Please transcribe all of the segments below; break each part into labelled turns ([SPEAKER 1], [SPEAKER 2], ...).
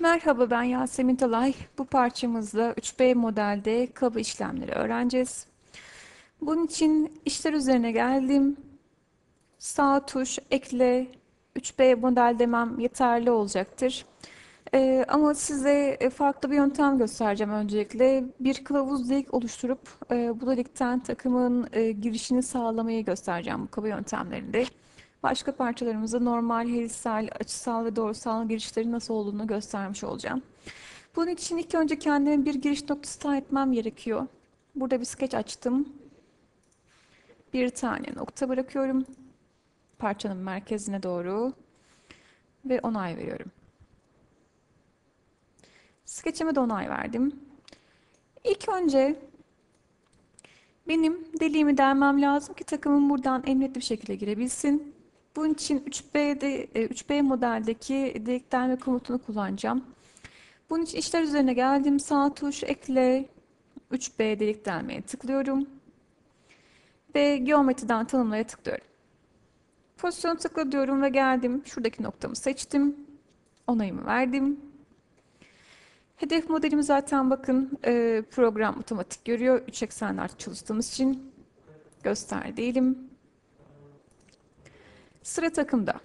[SPEAKER 1] Merhaba ben Yasemin Talay. Bu parçamızda 3B modelde kaba işlemleri öğreneceğiz. Bunun için işler üzerine geldim. Sağ tuş ekle 3B model demem yeterli olacaktır. Ee, ama size e, farklı bir yöntem göstereceğim öncelikle. Bir kılavuz delik oluşturup e, bu delikten takımın e, girişini sağlamayı göstereceğim bu kaba yöntemlerinde. Başka parçalarımızda normal, helisel, açısal ve doğrusal girişlerin nasıl olduğunu göstermiş olacağım. Bunun için ilk önce kendime bir giriş noktası tayin etmem gerekiyor. Burada bir sketch açtım. Bir tane nokta bırakıyorum. Parçanın merkezine doğru ve onay veriyorum. Sketch'ime de onay verdim. İlk önce benim deliğimi delmem lazım ki takımım buradan emniyetli bir şekilde girebilsin. Bunun için 3B'de, 3B modeldeki delik delme komutunu kullanacağım. Bunun için işler üzerine geldim. Sağ tuş ekle 3B delik delmeye tıklıyorum. Ve geometriden tanımlaya tıklıyorum. Pozisyonu tıkla diyorum ve geldim. Şuradaki noktamı seçtim. Onayımı verdim. Hedef modelimi zaten bakın e, program otomatik görüyor. 3 eksenler çalıştığımız için göster diyelim. Sıra takımda.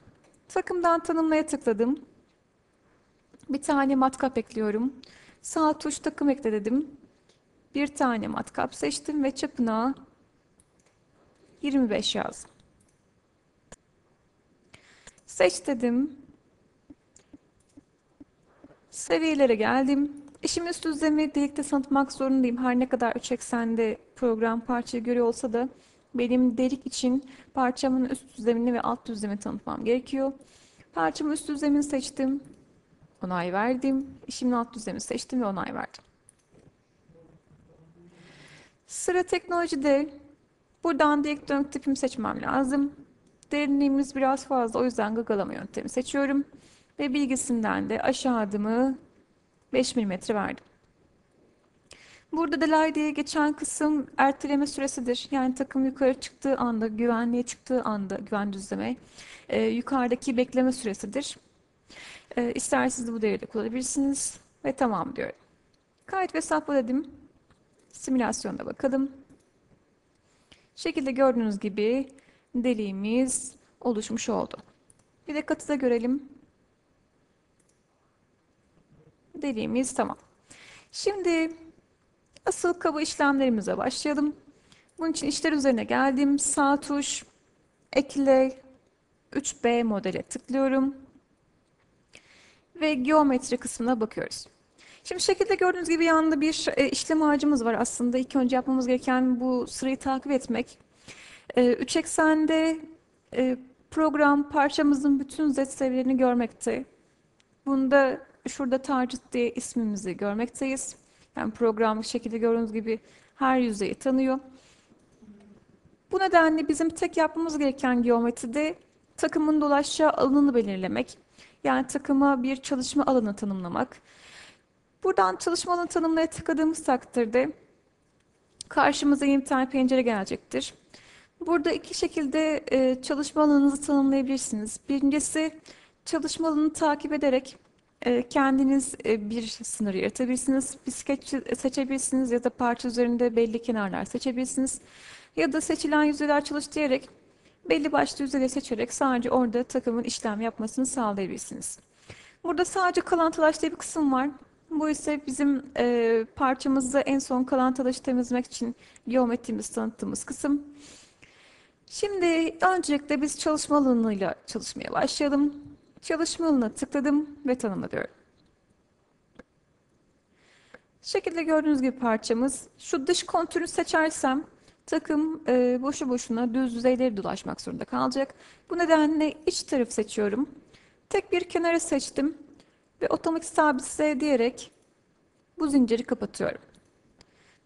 [SPEAKER 1] Takımdan tanımlaya tıkladım. Bir tane matkap ekliyorum. Sağ tuş takım ekle dedim. Bir tane matkap seçtim ve çapına 25 yazdım. Seç dedim. Seviyelere geldim. İşim üst düzlemi delikte tanıtmak zorundayım. Her ne kadar 3 eksende program parçayı görüyor olsa da benim delik için parçamın üst düzlemini ve alt düzlemini tanıtmam gerekiyor. Parçamın üst düzlemini seçtim. Onay verdim. İşimin alt düzlemini seçtim ve onay verdim. Sıra teknolojide buradan direktörün tipimi seçmem lazım. Derinliğimiz biraz fazla o yüzden gagalama yöntemi seçiyorum. Ve bilgisinden de aşağı adımı 5 mm verdim. Burada delay diye geçen kısım erteleme süresidir. Yani takım yukarı çıktığı anda, güvenliğe çıktığı anda, güven düzleme, e, yukarıdaki bekleme süresidir. E, isterseniz de bu değeri de kullanabilirsiniz. Ve tamam diyorum. Kayıt ve sapla dedim. Simülasyonda bakalım. Şekilde gördüğünüz gibi deliğimiz oluşmuş oldu. Bir de katıda görelim. Deliğimiz tamam. Şimdi asıl kaba işlemlerimize başlayalım. Bunun için işler üzerine geldim. Sağ tuş, ekle, 3B modele tıklıyorum. Ve geometri kısmına bakıyoruz. Şimdi şekilde gördüğünüz gibi yanında bir e, işlem ağacımız var aslında. İlk önce yapmamız gereken bu sırayı takip etmek. E, üç eksende e, program parçamızın bütün z seviyelerini görmekte. Bunda şurada target diye ismimizi görmekteyiz. Yani program şekilde gördüğünüz gibi her yüzeyi tanıyor. Bu nedenle bizim tek yapmamız gereken geometride takımın dolaşacağı alanını belirlemek. Yani takıma bir çalışma alanı tanımlamak. Buradan çalışma alanı tanımlaya tıkladığımız takdirde karşımıza yeni bir tane pencere gelecektir. Burada iki şekilde e, çalışma alanınızı tanımlayabilirsiniz. Birincisi çalışma alanını takip ederek kendiniz e, bir sınır yaratabilirsiniz. Bir seçebilirsiniz ya da parça üzerinde belli kenarlar seçebilirsiniz. Ya da seçilen yüzeyler çalış belli başlı yüzeyleri seçerek sadece orada takımın işlem yapmasını sağlayabilirsiniz. Burada sadece kalantılaş bir kısım var. Bu ise bizim e, parçamızda en son kalantılaşı temizlemek için geometrimizi tanıttığımız kısım. Şimdi öncelikle biz çalışma alanıyla çalışmaya başlayalım. Çalışma alanına tıkladım ve tanımla diyorum. Şekilde gördüğünüz gibi parçamız. Şu dış kontürü seçersem takım e, boşu boşuna düz yüzeyleri dolaşmak zorunda kalacak. Bu nedenle iç tarafı seçiyorum. Tek bir kenarı seçtim ve otomatik sabitse diyerek bu zinciri kapatıyorum.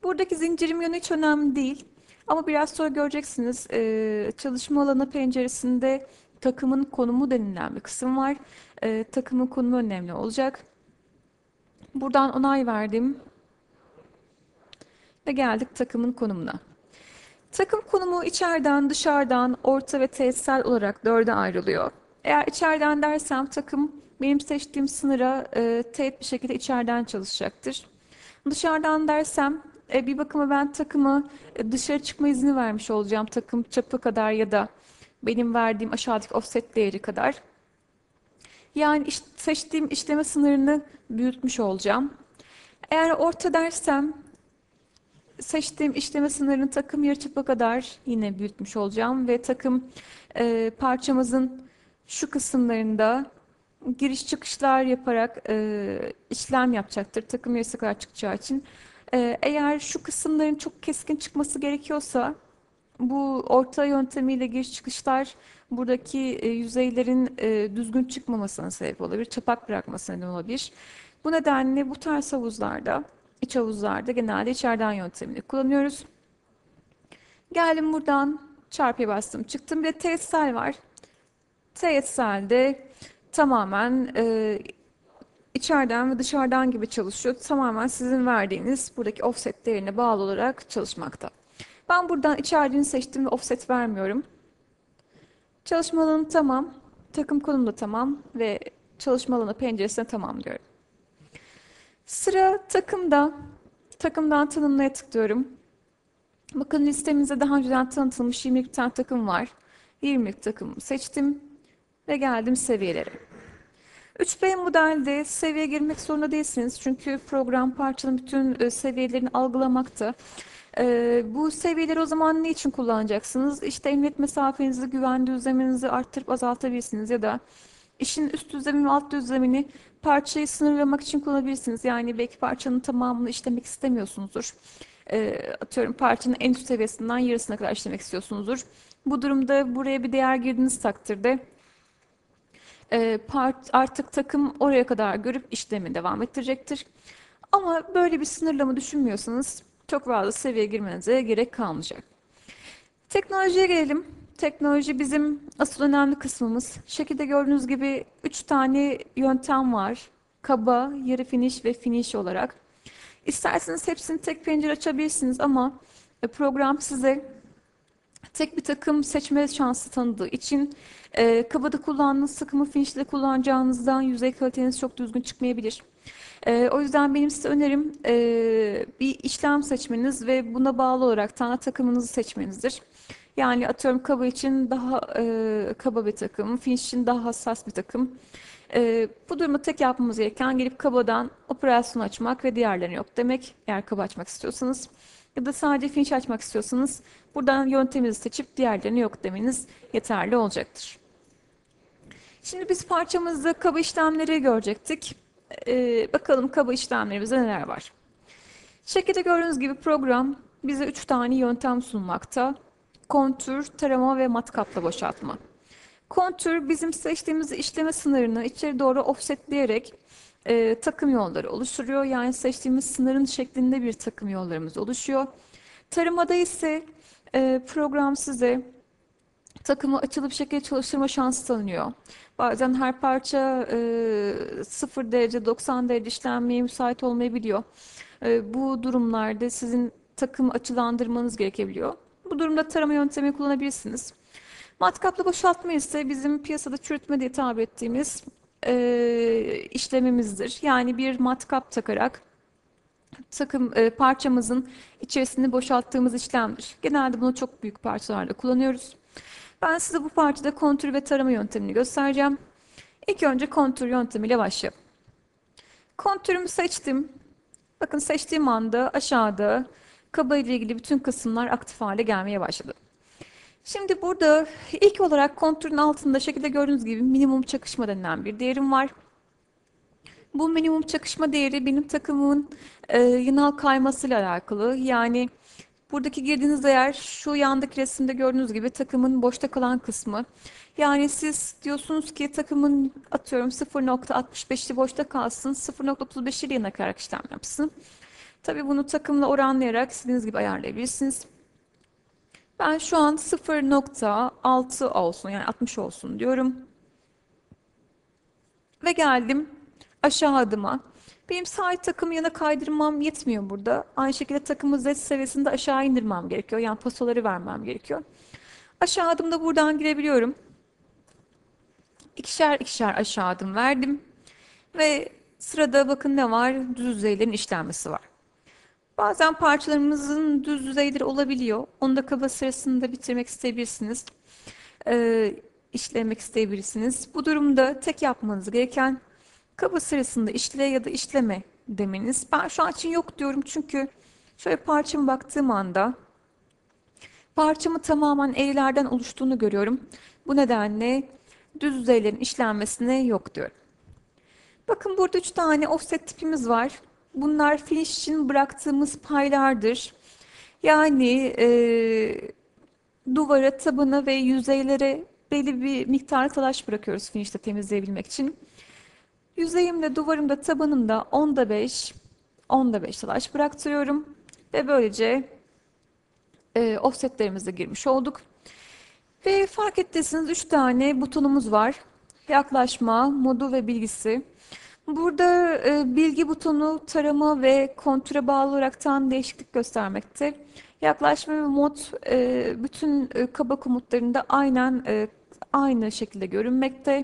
[SPEAKER 1] Buradaki zincirim yönü hiç önemli değil. Ama biraz sonra göreceksiniz e, çalışma alanı penceresinde takımın konumu denilen bir kısım var. E, takımın konumu önemli olacak. Buradan onay verdim. Ve geldik takımın konumuna. Takım konumu içeriden, dışarıdan, orta ve tesisel olarak dörde ayrılıyor. Eğer içeriden dersem takım benim seçtiğim sınıra e, teğet bir şekilde içeriden çalışacaktır. Dışarıdan dersem e, bir bakıma ben takımı e, dışarı çıkma izni vermiş olacağım takım çapı kadar ya da benim verdiğim aşağıdaki offset değeri kadar. Yani iş- seçtiğim işleme sınırını büyütmüş olacağım. Eğer orta dersem seçtiğim işleme sınırını takım yarıçapı kadar yine büyütmüş olacağım ve takım e, parçamızın şu kısımlarında giriş çıkışlar yaparak e, işlem yapacaktır. Takım yarısı kadar çıkacağı için. E, eğer şu kısımların çok keskin çıkması gerekiyorsa bu orta yöntemiyle giriş çıkışlar buradaki e, yüzeylerin e, düzgün çıkmamasına sebep olabilir, çapak bırakmasına neden olabilir. Bu nedenle bu tarz havuzlarda, iç havuzlarda genelde içeriden yöntemini kullanıyoruz. Geldim buradan çarpıya bastım, çıktım. Bir de teğetsel var. Teğetselde tamamen e, içeriden ve dışarıdan gibi çalışıyor. Tamamen sizin verdiğiniz buradaki offset değerine bağlı olarak çalışmakta. Ben buradan içeriğini seçtim ve offset vermiyorum. Çalışma alanı tamam, takım konum da tamam ve çalışma alanı penceresine tamam diyorum. Sıra takımda. Takımdan tanımlaya tıklıyorum. Bakın listemizde daha önceden tanıtılmış 20 tane takım var. 20 takımı seçtim ve geldim seviyelere. 3B modelde seviye girmek zorunda değilsiniz. Çünkü program parçanın bütün e, seviyelerini algılamakta. E, bu seviyeleri o zaman ne için kullanacaksınız? İşte emniyet mesafenizi, güven düzleminizi arttırıp azaltabilirsiniz ya da işin üst düzlemi ve alt düzlemini parçayı sınırlamak için kullanabilirsiniz. Yani belki parçanın tamamını işlemek istemiyorsunuzdur. E, atıyorum parçanın en üst seviyesinden yarısına kadar işlemek istiyorsunuzdur. Bu durumda buraya bir değer girdiğiniz takdirde e, part, artık takım oraya kadar görüp işlemi devam ettirecektir. Ama böyle bir sınırlama düşünmüyorsanız çok fazla seviye girmenize gerek kalmayacak. Teknolojiye gelelim. Teknoloji bizim asıl önemli kısmımız. Şekilde gördüğünüz gibi 3 tane yöntem var. Kaba, yarı finish ve finish olarak. İsterseniz hepsini tek pencere açabilirsiniz ama e, program size tek bir takım seçme şansı tanıdığı için e, kabada kullandığınız takımı finish'te kullanacağınızdan yüzey kaliteniz çok düzgün çıkmayabilir. E, o yüzden benim size önerim e, bir işlem seçmeniz ve buna bağlı olarak tane takımınızı seçmenizdir. Yani atıyorum kaba için daha e, kaba bir takım, finish için daha hassas bir takım. E, bu durumda tek yapmamız gereken gelip kabadan operasyon açmak ve diğerlerini yok demek eğer kaba açmak istiyorsanız. Ya da sadece finish açmak istiyorsanız buradan yönteminizi seçip diğerlerini yok demeniz yeterli olacaktır. Şimdi biz parçamızda kaba işlemleri görecektik. Ee, bakalım kaba işlemlerimizde neler var. Şekilde gördüğünüz gibi program bize üç tane yöntem sunmakta. Kontür, tarama ve matkapla boşaltma. Kontür bizim seçtiğimiz işleme sınırını içeri doğru offsetleyerek e, takım yolları oluşturuyor. Yani seçtiğimiz sınırın şeklinde bir takım yollarımız oluşuyor. Taramada ise e, program size takımı açılı bir şekilde çalıştırma şansı tanıyor. Bazen her parça e, 0 derece 90 derece işlenmeye müsait olmayabiliyor. E, bu durumlarda sizin takımı açılandırmanız gerekebiliyor. Bu durumda tarama yöntemi kullanabilirsiniz. Matkaplı boşaltma ise bizim piyasada çürütme diye tabir ettiğimiz e, işlemimizdir. Yani bir matkap takarak takım e, parçamızın içerisini boşalttığımız işlemdir. Genelde bunu çok büyük parçalarda kullanıyoruz. Ben size bu parçada kontür ve tarama yöntemini göstereceğim. İlk önce kontür yöntemiyle başlayalım. Kontürümü seçtim. Bakın seçtiğim anda aşağıda kaba ile ilgili bütün kısımlar aktif hale gelmeye başladı. Şimdi burada ilk olarak kontürün altında şekilde gördüğünüz gibi minimum çakışma denilen bir değerim var. Bu minimum çakışma değeri benim takımımın e, yanal kaymasıyla alakalı. Yani buradaki girdiğiniz değer şu yandaki resimde gördüğünüz gibi takımın boşta kalan kısmı. Yani siz diyorsunuz ki takımın atıyorum 0.65'i boşta kalsın, 0.35'i ile yanarak işlem yapsın. Tabii bunu takımla oranlayarak istediğiniz gibi ayarlayabilirsiniz. Ben şu an 0.6 olsun yani 60 olsun diyorum. Ve geldim aşağı adıma. Benim sağ takımı yana kaydırmam yetmiyor burada. Aynı şekilde takımı Z seviyesinde aşağı indirmem gerekiyor. Yani pasoları vermem gerekiyor. Aşağı adımda buradan girebiliyorum. İkişer ikişer aşağı adım verdim. Ve sırada bakın ne var? Düz yüzeylerin işlenmesi var. Bazen parçalarımızın düz yüzeyleri olabiliyor. Onu da kaba sırasında bitirmek isteyebilirsiniz. Ee, işlemek isteyebilirsiniz. Bu durumda tek yapmanız gereken kaba sırasında işle ya da işleme demeniz. Ben şu an için yok diyorum çünkü şöyle parçama baktığım anda parçamı tamamen eğrilerden oluştuğunu görüyorum. Bu nedenle düz yüzeylerin işlenmesine yok diyorum. Bakın burada üç tane offset tipimiz var. Bunlar finish için bıraktığımız paylardır. Yani e, duvara, tabana ve yüzeylere belli bir miktar talaş bırakıyoruz finishte temizleyebilmek için. Yüzeyimde, duvarımda, tabanımda 10'da 5, 10'da 5 talaş bıraktırıyorum. Ve böylece e, offsetlerimize girmiş olduk. Ve fark ettiyseniz 3 tane butonumuz var. Yaklaşma, modu ve bilgisi. Burada e, bilgi butonu tarama ve kontüre bağlı olaraktan değişiklik göstermekte. Yaklaşma ve mod e, bütün e, kaba komutlarında aynen e, aynı şekilde görünmekte.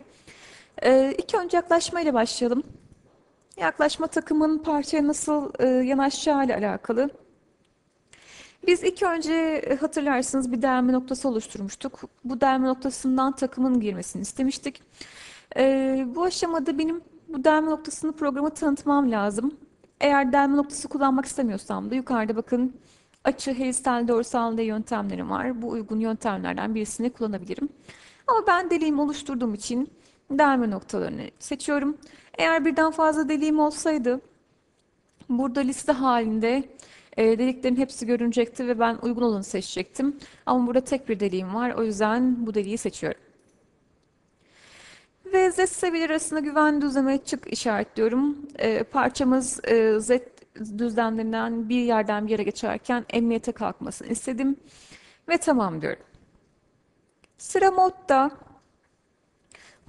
[SPEAKER 1] E, ilk önce yaklaşma ile başlayalım. Yaklaşma takımın parçaya nasıl e, yanaşacağı ile alakalı. Biz ilk önce e, hatırlarsınız bir delme noktası oluşturmuştuk. Bu delme noktasından takımın girmesini istemiştik. E, bu aşamada benim bu delme noktasını programa tanıtmam lazım. Eğer delme noktası kullanmak istemiyorsam da yukarıda bakın açı, helistel, dorsal yöntemlerim var. Bu uygun yöntemlerden birisini kullanabilirim. Ama ben deliğimi oluşturduğum için delme noktalarını seçiyorum. Eğer birden fazla deliğim olsaydı burada liste halinde e, deliklerin hepsi görünecekti ve ben uygun olanı seçecektim. Ama burada tek bir deliğim var. O yüzden bu deliği seçiyorum. Ve Z seviyeleri arasında güven düzleme çık işaretliyorum. E, parçamız e, Z düzlemlerinden bir yerden bir yere geçerken emniyete kalkmasını istedim. Ve tamam diyorum. Sıra modda.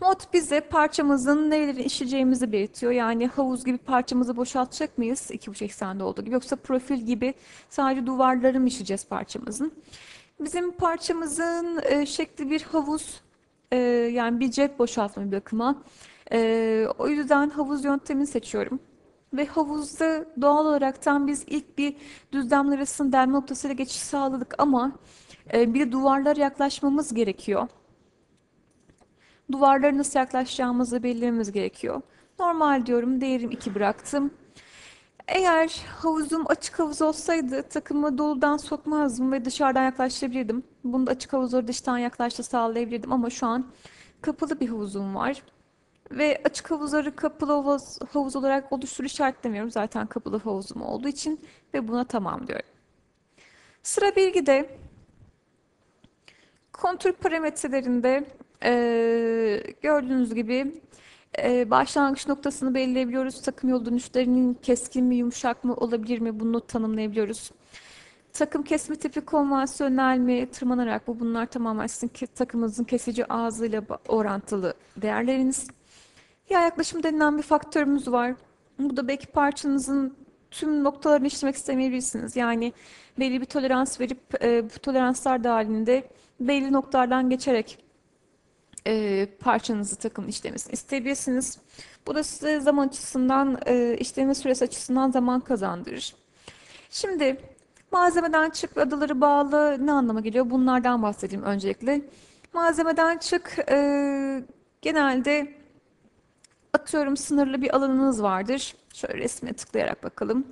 [SPEAKER 1] Mod bize parçamızın nereleri işleyeceğimizi belirtiyor. Yani havuz gibi parçamızı boşaltacak mıyız? 2.5 eksende olduğu gibi. Yoksa profil gibi sadece duvarları mı işleyeceğiz parçamızın? Bizim parçamızın e, şekli bir havuz e, yani bir cep boşaltma bir bakıma. E, o yüzden havuz yöntemini seçiyorum. Ve havuzda doğal olaraktan biz ilk bir düzlemler arasında delme noktasıyla geçiş sağladık ama e, bir de duvarlara yaklaşmamız gerekiyor. Duvarlara nasıl yaklaşacağımızı belirlememiz gerekiyor. Normal diyorum, değerim 2 bıraktım. Eğer havuzum açık havuz olsaydı takımı doludan sokmazdım ve dışarıdan yaklaştırabilirdim. Bunu da açık havuzları dıştan yaklaştı sağlayabilirdim ama şu an kapalı bir havuzum var. Ve açık havuzları kapalı havuz, havuz olarak oluştur işaretlemiyorum. Zaten kapalı havuzum olduğu için ve buna tamam diyorum. Sıra bilgide kontür parametrelerinde e, gördüğünüz gibi e, başlangıç noktasını belirleyebiliyoruz. Takım yol dönüşlerinin keskin mi, yumuşak mı olabilir mi bunu tanımlayabiliyoruz. Takım kesme tipi konvansiyonel mi, tırmanarak bu bunlar tamamen sizin takımınızın kesici ağzıyla orantılı değerleriniz. Ya yaklaşım denilen bir faktörümüz var. Bu da belki parçanızın tüm noktalarını işlemek istemeyebilirsiniz. Yani belli bir tolerans verip e, bu toleranslar dahilinde belli noktalardan geçerek e, parçanızı takım işlemesini isteyebilirsiniz. Bu da size zaman açısından, e, işleme süresi açısından zaman kazandırır. Şimdi malzemeden çık adaları bağlı ne anlama geliyor? Bunlardan bahsedeyim öncelikle. Malzemeden çık e, genelde atıyorum sınırlı bir alanınız vardır. Şöyle resme tıklayarak bakalım.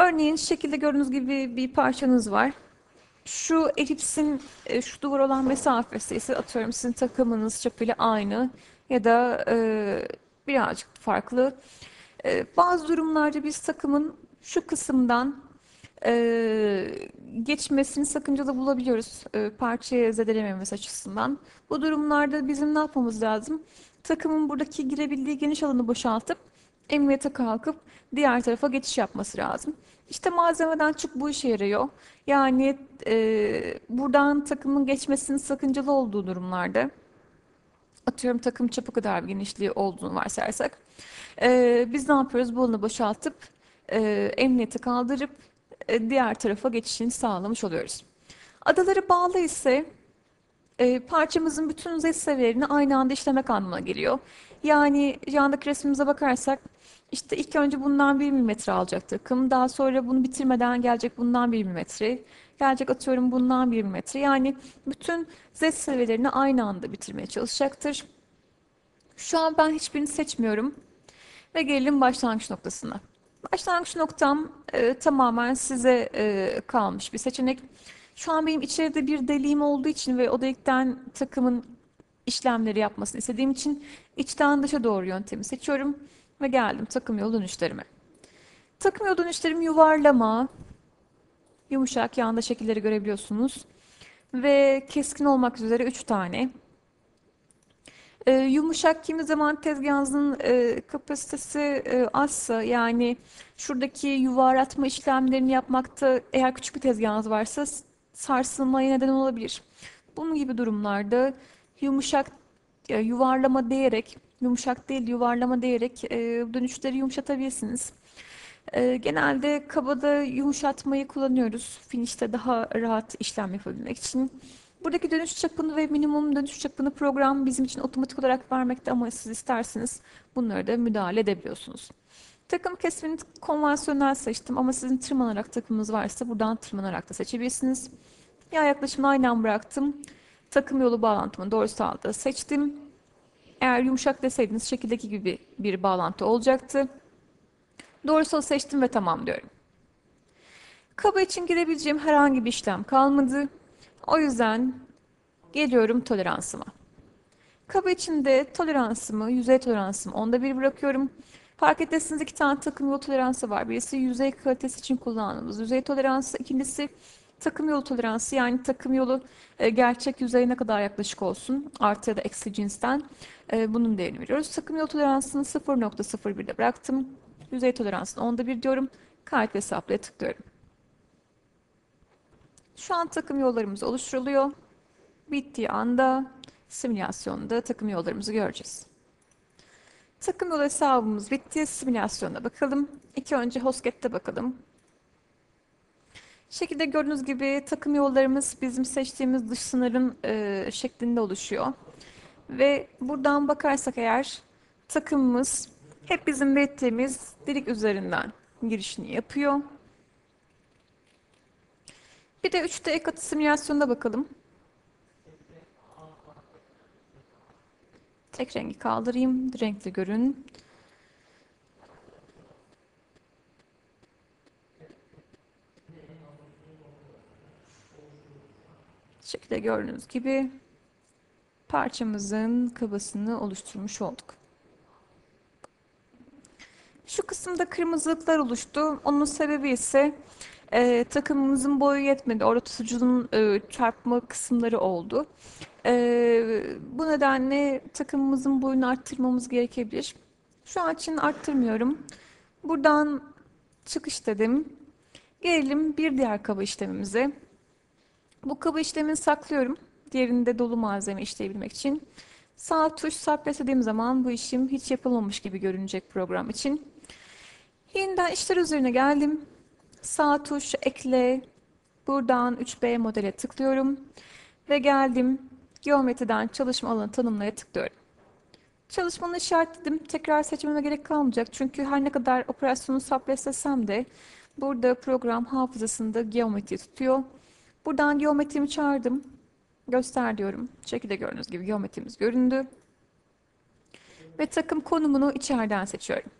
[SPEAKER 1] Örneğin şekilde gördüğünüz gibi bir parçanız var şu elipsin e, şu duvar olan mesafesi ise atıyorum sizin takımınız çapıyla aynı ya da e, birazcık farklı. E, bazı durumlarda biz takımın şu kısımdan e, geçmesini sakıncalı bulabiliyoruz e, parçaya zedelememesi açısından. Bu durumlarda bizim ne yapmamız lazım? Takımın buradaki girebildiği geniş alanı boşaltıp emniyete kalkıp diğer tarafa geçiş yapması lazım. İşte malzemeden çık bu işe yarıyor. Yani e, buradan takımın geçmesinin sakıncalı olduğu durumlarda atıyorum takım çapı kadar bir genişliği olduğunu varsayarsak e, biz ne yapıyoruz? Bu alanı boşaltıp e, emniyete kaldırıp e, diğer tarafa geçişini sağlamış oluyoruz. Adaları bağlı ise e, parçamızın bütün z seviyelerini aynı anda işlemek anlamına geliyor. Yani yandaki resmimize bakarsak işte ilk önce bundan 1 milimetre alacak takım. Daha sonra bunu bitirmeden gelecek bundan 1 milimetre. Gelecek atıyorum bundan 1 milimetre. Yani bütün z seviyelerini aynı anda bitirmeye çalışacaktır. Şu an ben hiçbirini seçmiyorum. Ve gelelim başlangıç noktasına. Başlangıç noktam e, tamamen size e, kalmış bir seçenek. Şu an benim içeride bir deliğim olduğu için ve o delikten takımın işlemleri yapmasını istediğim için içten dışa doğru yöntemi seçiyorum ve geldim takım yolu dönüşlerime. Takım yolu dönüşlerim yuvarlama, yumuşak yanda şekilleri görebiliyorsunuz ve keskin olmak üzere 3 tane. E, yumuşak kimi zaman tezgahınızın e, kapasitesi e, azsa yani şuradaki yuvarlatma işlemlerini yapmakta eğer küçük bir tezgahınız varsa sarsılmaya neden olabilir. Bunun gibi durumlarda yumuşak e, yuvarlama diyerek, yumuşak değil yuvarlama diyerek e, dönüşleri yumuşatabilirsiniz. E, genelde kabada yumuşatmayı kullanıyoruz. Finişte daha rahat işlem yapabilmek için. Buradaki dönüş çapını ve minimum dönüş çapını program bizim için otomatik olarak vermekte ama siz isterseniz bunları da müdahale edebiliyorsunuz. Takım kesimini konvansiyonel seçtim ama sizin tırmanarak takımınız varsa buradan tırmanarak da seçebilirsiniz. Ya yaklaşımını aynen bıraktım. Takım yolu bağlantımı doğrusalda seçtim. Eğer yumuşak deseydiniz şekildeki gibi bir bağlantı olacaktı. Doğrusal seçtim ve tamam diyorum. Kaba için girebileceğim herhangi bir işlem kalmadı. O yüzden geliyorum toleransıma. Kaba içinde toleransımı, yüzey toleransımı onda bir bırakıyorum. Fark edersiniz iki tane takım yolu toleransı var. Birisi yüzey kalitesi için kullandığımız yüzey toleransı. ikincisi takım yolu toleransı yani takım yolu e, gerçek yüzeye ne kadar yaklaşık olsun artı ya da eksi cinsten e, bunun değerini veriyoruz. Takım yolu toleransını 0.01'de bıraktım. Yüzey toleransını onda bir diyorum. Kayıt ve hesaplaya tıklıyorum. Şu an takım yollarımız oluşturuluyor. Bittiği anda simülasyonda takım yollarımızı göreceğiz. Takım yol hesabımız bitti. Simülasyona bakalım. İlk önce Hosket'te bakalım. Şekilde gördüğünüz gibi takım yollarımız bizim seçtiğimiz dış sınırın e, şeklinde oluşuyor. Ve buradan bakarsak eğer takımımız hep bizim belirttiğimiz delik üzerinden girişini yapıyor. Bir de 3D ek simülasyonuna bakalım. Tek rengi kaldırayım. Renkli görün. Şekilde gördüğünüz gibi parçamızın kabasını oluşturmuş olduk. Şu kısımda kırmızılıklar oluştu. Onun sebebi ise e, takımımızın boyu yetmedi. Orada tutucunun e, çarpma kısımları oldu. E, bu nedenle takımımızın boyunu arttırmamız gerekebilir. Şu an için arttırmıyorum. Buradan çıkış dedim. Gelelim bir diğer kaba işlemimize. Bu kaba işlemini saklıyorum. Diğerinde dolu malzeme işleyebilmek için. Sağ tuş dediğim zaman bu işim hiç yapılmamış gibi görünecek program için. Yeniden işler üzerine geldim. Sağ tuş ekle. Buradan 3B modele tıklıyorum. Ve geldim. Geometriden çalışma alanı tanımlaya tıklıyorum. Çalışmanı işaretledim. Tekrar seçmeme gerek kalmayacak. Çünkü her ne kadar operasyonu sapreslesem de burada program hafızasında geometri tutuyor. Buradan geometrimi çağırdım. Göster diyorum. Şekilde gördüğünüz gibi geometrimiz göründü. Ve takım konumunu içeriden seçiyorum.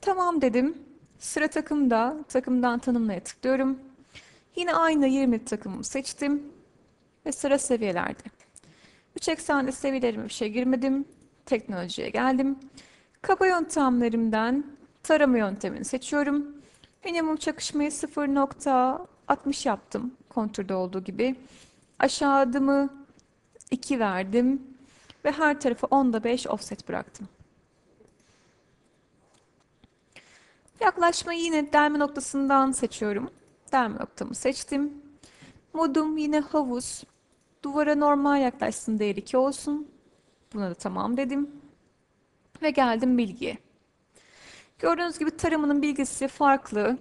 [SPEAKER 1] Tamam dedim. Sıra takımda takımdan tanımlaya tıklıyorum. Yine aynı 20 takımımı seçtim. Ve sıra seviyelerde. 3 eksende seviyelerime bir şey girmedim. Teknolojiye geldim. Kaba yöntemlerimden tarama yöntemini seçiyorum. Minimum çakışmayı 0.60 yaptım. Kontürde olduğu gibi. Aşağı adımı 2 verdim. Ve her tarafa 10'da 5 offset bıraktım. Yaklaşmayı yine delme noktasından seçiyorum. Delme noktamı seçtim. Modum yine havuz. Duvara normal yaklaşsın değer 2 olsun. Buna da tamam dedim. Ve geldim bilgiye. Gördüğünüz gibi tarımının bilgisi farklı.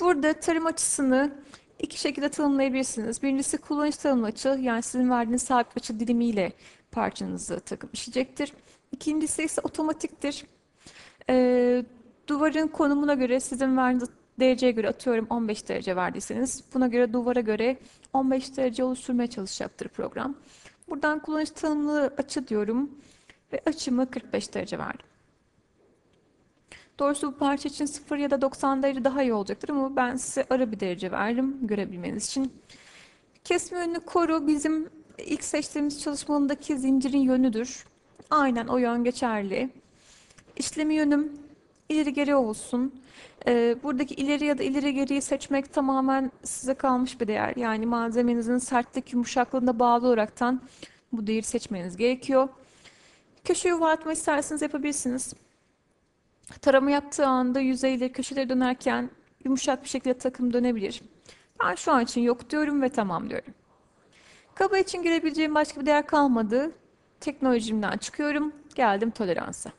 [SPEAKER 1] Burada tarım açısını iki şekilde tanımlayabilirsiniz. Birincisi kullanıcı tanımlı açı, yani sizin verdiğiniz sabit açı dilimiyle parçanızı takıp işleyecektir. İkincisi ise otomatiktir. Ee, duvarın konumuna göre sizin verdiğiniz dereceye göre atıyorum 15 derece verdiyseniz buna göre duvara göre 15 derece oluşturmaya çalışacaktır program. Buradan kullanıcı tanımlı açı diyorum ve açımı 45 derece verdim. Doğrusu bu parça için 0 ya da 90 derece daha iyi olacaktır ama ben size ara bir derece verdim görebilmeniz için. Kesme yönünü koru bizim ilk seçtiğimiz çalışmalındaki zincirin yönüdür. Aynen o yön geçerli. İşlemi yönüm ileri geri olsun. Ee, buradaki ileri ya da ileri geriyi seçmek tamamen size kalmış bir değer. Yani malzemenizin sertlik yumuşaklığına bağlı olaraktan bu değeri seçmeniz gerekiyor. Köşe yuvarlatma isterseniz yapabilirsiniz. Tarama yaptığı anda yüzeyleri köşeleri dönerken yumuşak bir şekilde takım dönebilir. Ben şu an için yok diyorum ve tamam diyorum. Kaba için girebileceğim başka bir değer kalmadı. Teknolojimden çıkıyorum. Geldim toleransa.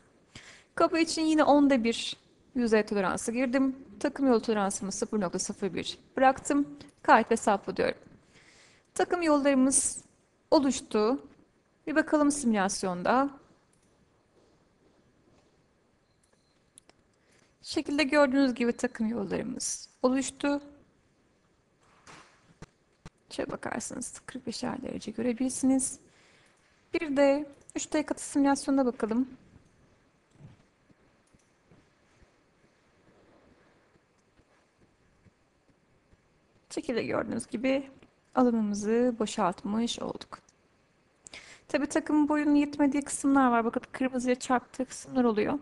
[SPEAKER 1] Kaba için yine onda bir yüzey toleransı girdim. Takım yolu toleransımı 0.01 bıraktım. Kayıt ve diyorum. Takım yollarımız oluştu. Bir bakalım simülasyonda. Şekilde gördüğünüz gibi takım yollarımız oluştu. Şöyle bakarsınız 45'er derece görebilirsiniz. Bir de 3D katı simülasyonuna bakalım. Şekilde gördüğünüz gibi alanımızı boşaltmış olduk. Tabi takımın boyunun yetmediği kısımlar var. Bakın kırmızıya çarptığı kısımlar oluyor.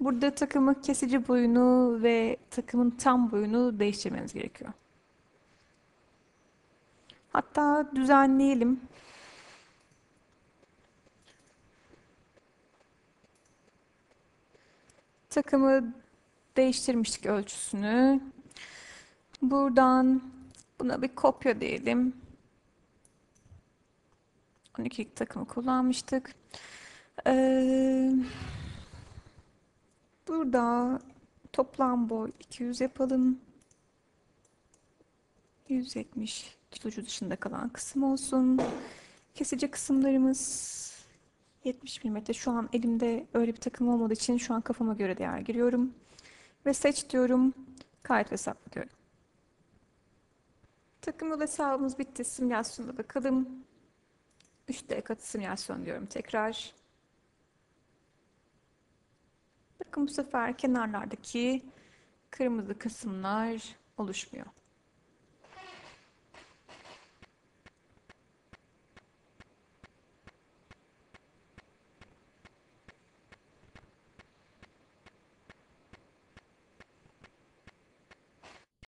[SPEAKER 1] Burada takımın kesici boyunu ve takımın tam boyunu değiştirmeniz gerekiyor. Hatta düzenleyelim. Takımı değiştirmiştik ölçüsünü. Buradan buna bir kopya diyelim. 12 takımı kullanmıştık. Ee, burada toplam boy 200 yapalım. 170 kilocu dışında kalan kısım olsun. Kesici kısımlarımız 70 mm. Şu an elimde öyle bir takım olmadığı için şu an kafama göre değer giriyorum. Ve seç diyorum. Kayıt ve hesapla diyorum. Takım yol hesabımız bitti. Simülasyona bakalım. 3D katı simülasyon diyorum tekrar. Bakın bu sefer kenarlardaki kırmızı kısımlar oluşmuyor.